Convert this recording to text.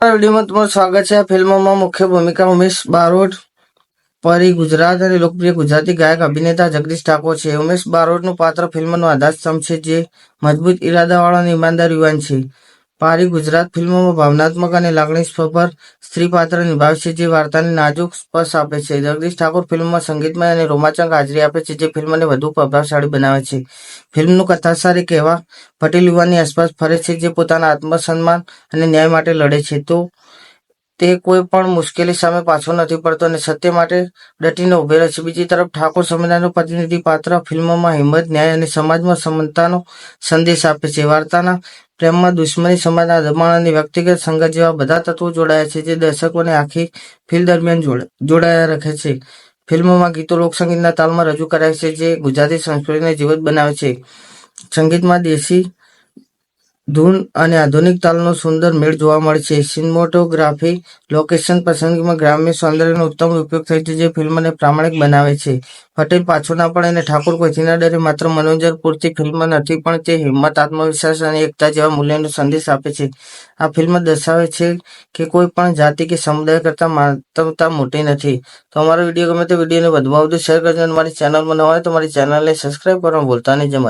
વિડીયોમાં તમારું સ્વાગત છે. આ ફિલ્મમાં મુખ્ય ભૂમિકા ઉમેશ બારોટ, પરી ગુજરાત અને લોકપ્રિય ગુજરાતી ગાયક, અભિનેતા જગદીશ ઠાકોર છે. ઉમેશ બારોટનું પાત્ર ફિલ્મનો આધારસ્તંભ છે, જે મજબૂત ઇરાદાવાળો અને ઈમાનદાર યુવાન છે. પારી ગુજરાત ફિલ્મોમાં ભાવનાત્મક અને લાગણીસ્પર સ્ત્રી પાત્ર નિભાવે છે, જે વાર્તાને નાજુક સ્પર્શ આપે છે. જગદીશ ઠાકોર ફિલ્મમાં સંગીતમય અને રોમાંચક હાજરી આપે છે, જે ફિલ્મને વધુ પ્રભાવશાળી બનાવે છે. ફિલ્મનું કથાસાર એક પટેલ યુવાની આસપાસ ફરે છે, જે પોતાના આત્મસન્માન અને ન્યાય માટે લડે છે. તો તે કોઈ પણ મુશ્કેલી સામે પાછો નથી પડતો અને સત્ય માટે ડટીને ઉભે રહે છે. બીજી તરફ ઠાકોર સમુદાયનું પ્રતિનિધિ પાત્ર ફિલ્મોમાં હિંમત, ન્યાય અને સમાજમાં સમાનતાનો સંદેશ આપે છે. વાર્તાના પ્રેમમાં દુશ્મની સમાજના દબાણ અને વ્યક્તિગત સંગત જેવા બધા તત્વો જોડાયા છે જે દર્શકોને આખી ફિલ્મ દરમિયાન જોડ- જોડાયા રાખે છે. ફિલ્મોમાં ગીતો લોકસંગીતના તાલમાં રજૂ કરાય છે જે ગુજરાતી સંસ્કૃતિને જીવંત બનાવે છે. સંગીતમાં દેશી ધૂન અને આધુનિક તાલનો સુંદર મેળ જોવા મળે છે. સિનેમોટોગ્રાફી લોકેશન પસંદગીમાં ગ્રામ્ય સૌંદર્યનો ઉત્તમ ઉપયોગ થાય છે, જે ફિલ્મને પ્રામાણિક બનાવે છે. પટેલ પાછો ના પડે અને ઠાકોર કોઈથી ડરે માત્ર મનોરંજન પૂરતી ફિલ્મ નથી, પણ તે હિંમત, આત્મવિશ્વાસ અને એકતા જેવા મૂલ્યનો સંદેશ આપે છે. આ ફિલ્મ દર્શાવે છે કે કોઈ પણ જાતિ કે સમુદાય કરતા માનવતા મોટી નથી. તો અમારો વીડિયો ગમે તો વિડીયોને વધુમાં વધુ શેર કરજો અને મારી ચેનલમાં ન હોય તો મારી ચેનલને સબસ્ક્રાઇબ કરવા ભૂલતા નહીં. જમત માતા